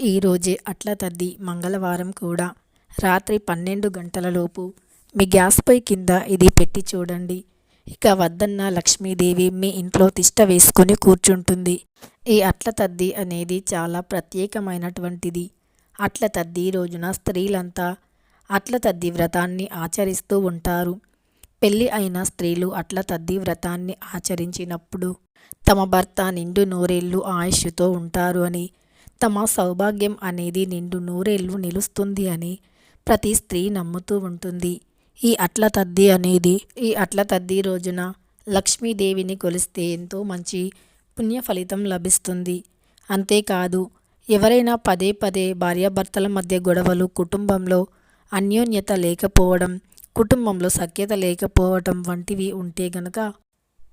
ఈరోజే అట్ల తద్ది మంగళవారం కూడా. రాత్రి పన్నెండు గంటలలోపు మీ గ్యాస్ పొయ్యి కింద ఇది పెట్టి చూడండి. ఇక వద్దన్న లక్ష్మీదేవి మీ ఇంట్లో తిష్ట వేసుకొని కూర్చుంటుంది. ఈ అట్ల తద్ది అనేది చాలా ప్రత్యేకమైనటువంటిది. అట్ల తద్ది రోజున స్త్రీలంతా అట్ల తద్ది వ్రతాన్ని ఆచరిస్తూ ఉంటారు. పెళ్ళి అయిన స్త్రీలు అట్ల తద్ది వ్రతాన్ని ఆచరించినప్పుడు తమ భర్త నిండు నూరేళ్ళు ఆయుష్తో ఉంటారు అని తమ సౌభాగ్యం అనేది నిండు నూరేళ్ళు నిలుస్తుంది అని ప్రతి స్త్రీ నమ్ముతూ ఉంటుంది. ఈ అట్ల తద్ది అనేది ఈ అట్ల తద్ది రోజున లక్ష్మీదేవిని కొలిస్తే ఎంతో మంచి పుణ్య ఫలితం లభిస్తుంది. అంతేకాదు ఎవరైనా పదే పదే భార్యాభర్తల మధ్య గొడవలు కుటుంబంలో అన్యోన్యత లేకపోవడం కుటుంబంలో సఖ్యత లేకపోవడం వంటివి ఉంటే గనక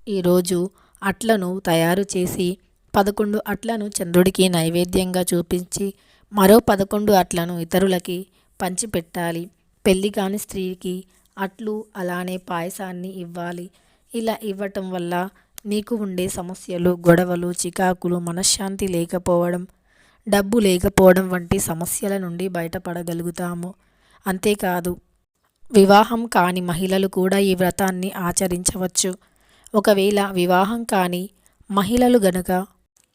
ఈరోజు అట్లను తయారు చేసి పదకొండు అట్లను చంద్రుడికి నైవేద్యంగా చూపించి మరో పదకొండు అట్లను ఇతరులకి పంచిపెట్టాలి. పెళ్ళి కాని స్త్రీకి అట్లు అలానే పాయసాన్ని ఇవ్వాలి. ఇలా ఇవ్వటం వల్ల మీకు ఉండే సమస్యలు గొడవలు చికాకులు మనశ్శాంతి లేకపోవడం డబ్బు లేకపోవడం వంటి సమస్యల నుండి బయటపడగలుగుతాము. అంతేకాదు వివాహం కాని మహిళలు కూడా ఈ వ్రతాన్ని ఆచరించవచ్చు. ఒకవేళ వివాహం కాని మహిళలు గనక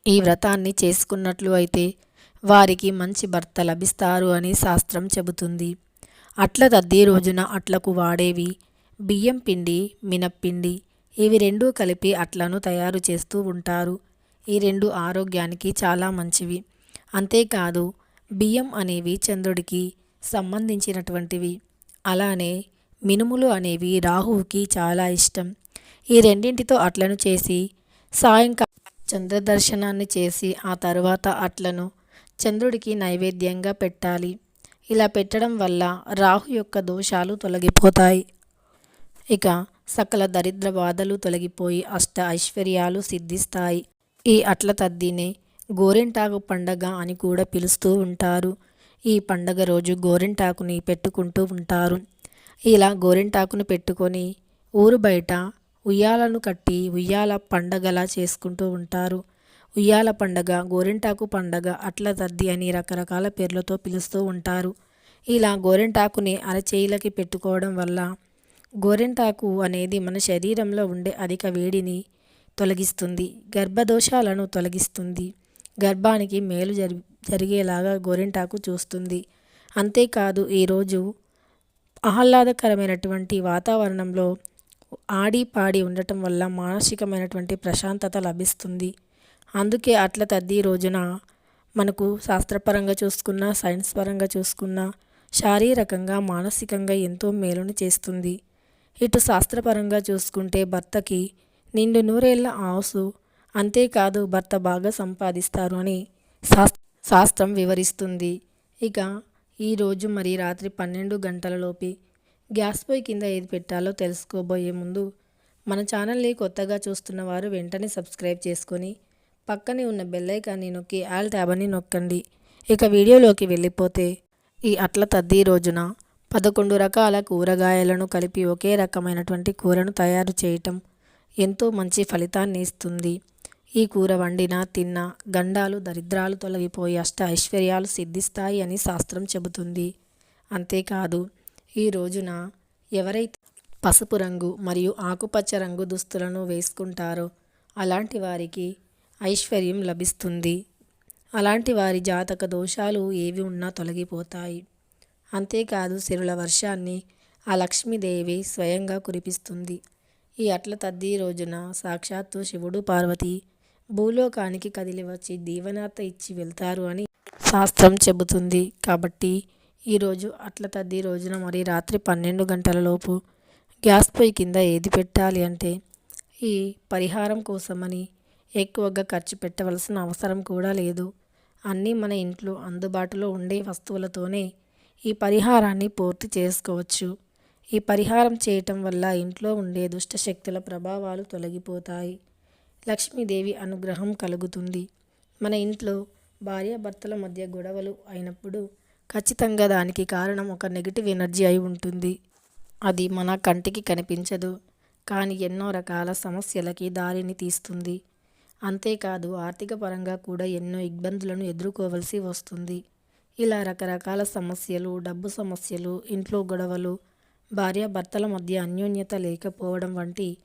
ఈ వ్రతాన్ని చేసుకున్నట్లు అయితే వారికి మంచి భర్త లభిస్తారు అని శాస్త్రం చెబుతుంది. అట్ల తద్ది రోజున అట్లకు వాడేవి బియ్యం పిండి మినప్పిండి ఇవి రెండూ కలిపి అట్లను తయారు చేస్తూ ఉంటారు. ఈ రెండు ఆరోగ్యానికి చాలా మంచివి. అంతేకాదు బియ్యం అనేవి చంద్రుడికి సంబంధించినటువంటివి. అలానే మినుములు అనేవి రాహువుకి చాలా ఇష్టం. ఈ రెండింటితో అట్లను చేసి సాయంకాలం చంద్రదర్శనాన్ని చేసి ఆ తరువాత అట్లను చంద్రుడికి నైవేద్యంగా పెట్టాలి. ఇలా పెట్టడం వల్ల రాహు యొక్క దోషాలు తొలగిపోతాయి. ఇక సకల దరిద్ర బాధలు తొలగిపోయి అష్ట ఐశ్వర్యాలు సిద్ధిస్తాయి. ఈ అట్ల తద్దినే గోరింటాకు పండగ అని కూడా పిలుస్తూ ఉంటారు. ఈ పండగ రోజు గోరింటాకుని పెట్టుకుంటూ ఉంటారు. ఇలా గోరింటాకును పెట్టుకొని ఊరు బయట ఉయ్యాలను కట్టి ఉయ్యాల పండగలా చేసుకుంటూ ఉంటారు. ఉయ్యాల పండగ గోరింటాకు పండగ అట్ల తద్ది అని రకరకాల పేర్లతో పిలుస్తూ ఉంటారు. ఇలా గోరింటాకుని అరచేయిలకి పెట్టుకోవడం వల్ల గోరింటాకు అనేది మన శరీరంలో ఉండే అధిక వేడిని తొలగిస్తుంది గర్భదోషాలను తొలగిస్తుంది గర్భానికి మేలు జరి జరిగేలాగా గోరింటాకు చూస్తుంది. అంతేకాదు ఈరోజు ఆహ్లాదకరమైనటువంటి వాతావరణంలో ఆడి పాడి ఉండటం వల్ల మానసికమైనటువంటి ప్రశాంతత లభిస్తుంది. అందుకే అట్ల తద్ది రోజున మనకు శాస్త్రపరంగా చూసుకున్న సైన్స్ పరంగా చూసుకున్న శారీరకంగా మానసికంగా ఎంతో మేలును చేస్తుంది. ఇటు శాస్త్రపరంగా చూసుకుంటే భర్తకి నిండు నూరేళ్ళ ఆసు అంతేకాదు భర్త బాగా సంపాదిస్తారు అని శాస్త్ర శాస్త్రం వివరిస్తుంది. ఇక ఈరోజు మరి రాత్రి పన్నెండు గంటలలోపే గ్యాస్ పొయ్యి కింద ఏది పెట్టాలో తెలుసుకోబోయే ముందు మన ఛానల్ని కొత్తగా చూస్తున్న వారు వెంటనే సబ్స్క్రైబ్ చేసుకొని పక్కనే ఉన్న బెల్లైకాన్ని నొక్కి ఆల్ ట్యాబ్ అని నొక్కండి. ఇక వీడియోలోకి వెళ్ళిపోతే ఈ అట్ల తద్ది రోజున పదకొండు రకాల కూరగాయలను కలిపి ఒకే రకమైనటువంటి కూరను తయారు చేయటం ఎంతో మంచి ఫలితాన్ని ఇస్తుంది. ఈ కూర వండినా తిన్నా గండాలు దరిద్రాలు తొలగిపోయి అష్ట ఐశ్వర్యాలు సిద్ధిస్తాయి అని శాస్త్రం చెబుతుంది. అంతేకాదు ఈ రోజున ఎవరైతే పసుపు రంగు మరియు ఆకుపచ్చ రంగు దుస్తులను వేసుకుంటారో అలాంటి వారికి ఐశ్వర్యం లభిస్తుంది. అలాంటి వారి జాతక దోషాలు ఏవి ఉన్నా తొలగిపోతాయి. అంతేకాదు సిరుల వర్షాన్ని ఆ లక్ష్మీదేవి స్వయంగా కురిపిస్తుంది. ఈ అట్ల తద్ది రోజున సాక్షాత్తు శివుడు పార్వతి భూలోకానికి కదిలి వచ్చి దీవనార్త ఇచ్చి వెళ్తారు అని శాస్త్రం చెబుతుంది. కాబట్టి ఈరోజు అట్ల తద్ది రోజున మరి రాత్రి పన్నెండు గంటలలోపు గ్యాస్ పొయ్యి కింద ఏది పెట్టాలి అంటే ఈ పరిహారం కోసమని ఎక్కువగా ఖర్చు పెట్టవలసిన అవసరం కూడా లేదు. అన్నీ మన ఇంట్లో అందుబాటులో ఉండే వస్తువులతోనే ఈ పరిహారాన్ని పూర్తి చేసుకోవచ్చు. ఈ పరిహారం చేయటం వల్ల ఇంట్లో ఉండే దుష్ట శక్తుల ప్రభావాలు తొలగిపోతాయి. లక్ష్మీదేవి అనుగ్రహం కలుగుతుంది. మన ఇంట్లో భార్యాభర్తల మధ్య గొడవలు అయినప్పుడు ఖచ్చితంగా దానికి కారణం ఒక నెగిటివ్ ఎనర్జీ అయి ఉంటుంది. అది మన కంటికి కనిపించదు. కానీ ఎన్నో రకాల సమస్యలకి దారిని తీస్తుంది. అంతేకాదు ఆర్థిక పరంగా కూడా ఎన్నో ఇబ్బందులను ఎదుర్కోవలసి వస్తుంది. ఇలా రకరకాల సమస్యలు డబ్బు సమస్యలు ఇంట్లో గొడవలు భార్యాభర్తల మధ్య అన్యోన్యత లేకపోవడం వంటి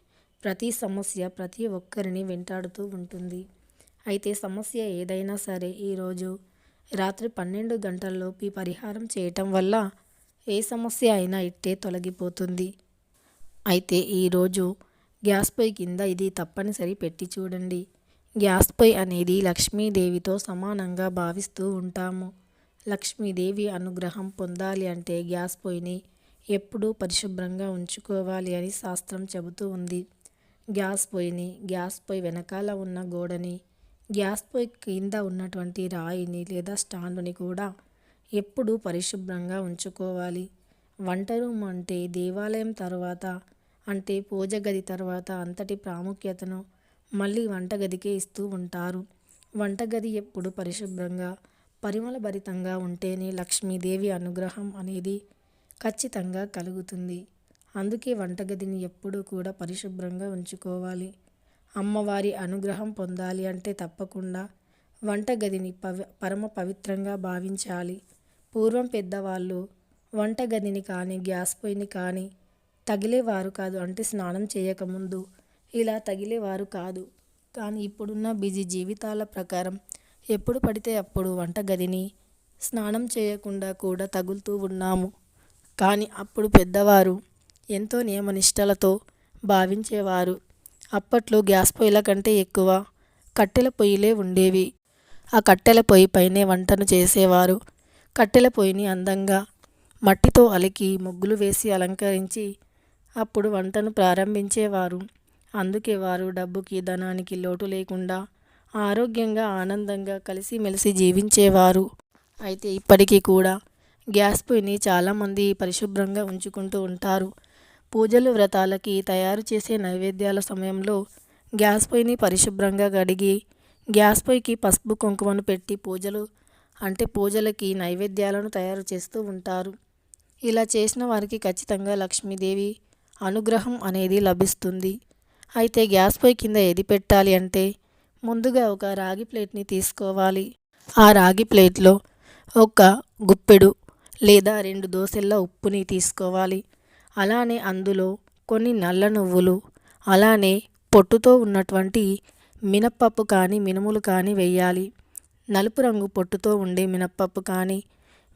ప్రతి సమస్య ప్రతి ఒక్కరిని వెంటాడుతూ ఉంటుంది. అయితే సమస్య ఏదైనా సరే ఈరోజు రాత్రి పన్నెండు గంటల్లోపు పరిహారం చేయటం వల్ల ఏ సమస్య అయినా ఇట్టే తొలగిపోతుంది. అయితే ఈరోజు గ్యాస్ పొయ్యి కింద ఇది తప్పనిసరి పెట్టి చూడండి. గ్యాస్ పొయ్యి అనేది లక్ష్మీదేవితో సమానంగా భావిస్తూ ఉంటాము. లక్ష్మీదేవి అనుగ్రహం పొందాలి అంటే గ్యాస్ పొయ్యిని ఎప్పుడూ పరిశుభ్రంగా ఉంచుకోవాలి అని శాస్త్రం చెబుతూ ఉంది. గ్యాస్ పొయ్యిని గ్యాస్ పొయ్యి వెనకాల ఉన్న గోడని గ్యాస్ పొయ్యి కింద ఉన్నటువంటి రాయిని లేదా స్టాండ్ని కూడా ఎప్పుడూ పరిశుభ్రంగా ఉంచుకోవాలి. వంట రూమ్ అంటే దేవాలయం తర్వాత అంటే పూజ గది తర్వాత అంతటి ప్రాముఖ్యతను మళ్ళీ వంటగదికే ఇస్తూ ఉంటారు. వంటగది ఎప్పుడు పరిశుభ్రంగా పరిమళభరితంగా ఉంటేనే లక్ష్మీదేవి అనుగ్రహం అనేది ఖచ్చితంగా కలుగుతుంది. అందుకే వంటగదిని ఎప్పుడూ కూడా పరిశుభ్రంగా ఉంచుకోవాలి. అమ్మవారి అనుగ్రహం పొందాలి అంటే తప్పకుండా వంటగదిని పవి పరమ పవిత్రంగా భావించాలి. పూర్వం పెద్దవాళ్ళు వంటగదిని కానీ గ్యాస్ పొయ్యిని కానీ తగిలేవారు కాదు. అంటే స్నానం చేయకముందు ఇలా తగిలేవారు కాదు. కానీ ఇప్పుడున్న బిజీ జీవితాల ప్రకారం ఎప్పుడు పడితే అప్పుడు వంటగదిని స్నానం చేయకుండా కూడా తగులుతూ ఉన్నాము. కానీ అప్పుడు పెద్దవారు ఎంతో నియమనిష్టలతో భావించేవారు. అప్పట్లో గ్యాస్ పొయ్యిల కంటే ఎక్కువ కట్టెల పొయ్యిలే ఉండేవి. ఆ కట్టెల పొయ్యి పైనే వంటను చేసేవారు. కట్టెల పొయ్యిని అందంగా మట్టితో అలికి ముగ్గులు వేసి అలంకరించి అప్పుడు వంటను ప్రారంభించేవారు. అందుకే వారు డబ్బుకి ధనానికి లోటు లేకుండా ఆరోగ్యంగా ఆనందంగా కలిసిమెలిసి జీవించేవారు. అయితే ఇప్పటికీ కూడా గ్యాస్ పొయ్యిని చాలామంది పరిశుభ్రంగా ఉంచుకుంటూ ఉంటారు. పూజలు వ్రతాలకి తయారు చేసే నైవేద్యాల సమయంలో గ్యాస్ పొయ్యిని పరిశుభ్రంగా గడిగి గ్యాస్ పొయ్యికి పసుపు కుంకుమను పెట్టి పూజలు అంటే పూజలకి నైవేద్యాలను తయారు చేస్తూ ఉంటారు. ఇలా చేసిన వారికి ఖచ్చితంగా లక్ష్మీదేవి అనుగ్రహం అనేది లభిస్తుంది. అయితే గ్యాస్ పొయ్యి కింద ఏది పెట్టాలి అంటే ముందుగా ఒక రాగి ప్లేట్ని తీసుకోవాలి. ఆ రాగి ప్లేట్లో ఒక గుప్పెడు లేదా రెండు దోశల్లో ఉప్పుని తీసుకోవాలి. అలానే అందులో కొన్ని నల్ల నువ్వులు అలానే పొట్టుతో ఉన్నటువంటి మినప్పప్పు కానీ మినుములు కానీ వేయాలి. నలుపు రంగు పొట్టుతో ఉండే మినప్పప్పు కానీ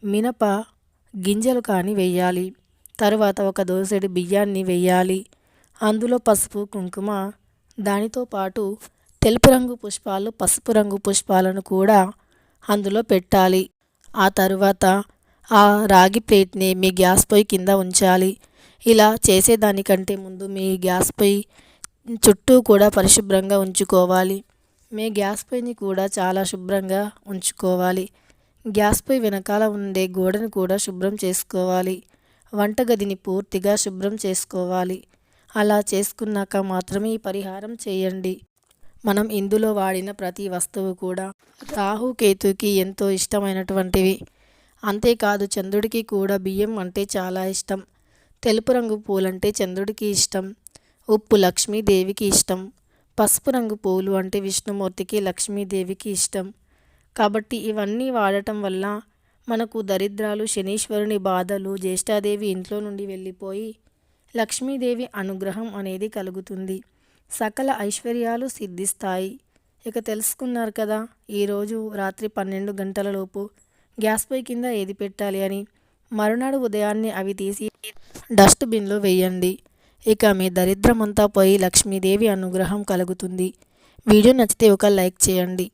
మినప గింజలు కానీ వేయాలి. తర్వాత ఒక దోసెడు బియ్యాన్ని వేయాలి. అందులో పసుపు కుంకుమ దానితో పాటు తెలుపు రంగు పుష్పాలు పసుపు రంగు పుష్పాలను కూడా అందులో పెట్టాలి. ఆ తరువాత ఆ రాగి ప్లేట్ని మీ గ్యాస్ పొయ్యి కింద ఉంచాలి. ఇలా చేసేదానికంటే ముందు మీ గ్యాస్ పొయ్యి చుట్టూ కూడా పరిశుభ్రంగా ఉంచుకోవాలి. మీ గ్యాస్ పొయ్యిని కూడా చాలా శుభ్రంగా ఉంచుకోవాలి. గ్యాస్ పొయ్యి వెనకాల ఉండే గోడను కూడా శుభ్రం చేసుకోవాలి. వంటగదిని పూర్తిగా శుభ్రం చేసుకోవాలి. అలా చేసుకున్నాక మాత్రమే ఈ పరిహారం చేయండి. మనం ఇందులో వాడిన ప్రతి వస్తువు కూడా రాహు కేతుకి ఎంతో ఇష్టమైనటువంటివి. అంతేకాదు చంద్రుడికి కూడా బియ్యం అంటే చాలా ఇష్టం. తెలుపు రంగు పూలంటే చంద్రుడికి ఇష్టం ఉప్పు లక్ష్మీదేవికి ఇష్టం పసుపు రంగు పూలు అంటే విష్ణుమూర్తికి లక్ష్మీదేవికి ఇష్టం. కాబట్టి ఇవన్నీ వాడటం వల్ల మనకు దరిద్రాలు శనీశ్వరుని బాధలు జ్యేష్ఠాదేవి ఇంట్లో నుండి వెళ్ళిపోయి లక్ష్మీదేవి అనుగ్రహం అనేది కలుగుతుంది. సకల ఐశ్వర్యాలు సిద్ధిస్తాయి. ఇక తెలుసుకున్నారు కదా ఈరోజు రాత్రి పన్నెండు గంటలలోపు గ్యాస్ పొయ్యి కింద ఏది పెట్టాలి అని. మరునాడు ఉదయాన్నే అవి తీసి డస్ట్బిన్లో వేయండి. ఇక మీ దరిద్రమంతా పోయి లక్ష్మీదేవి అనుగ్రహం కలుగుతుంది. వీడియో నచ్చితే ఒక లైక్ చేయండి.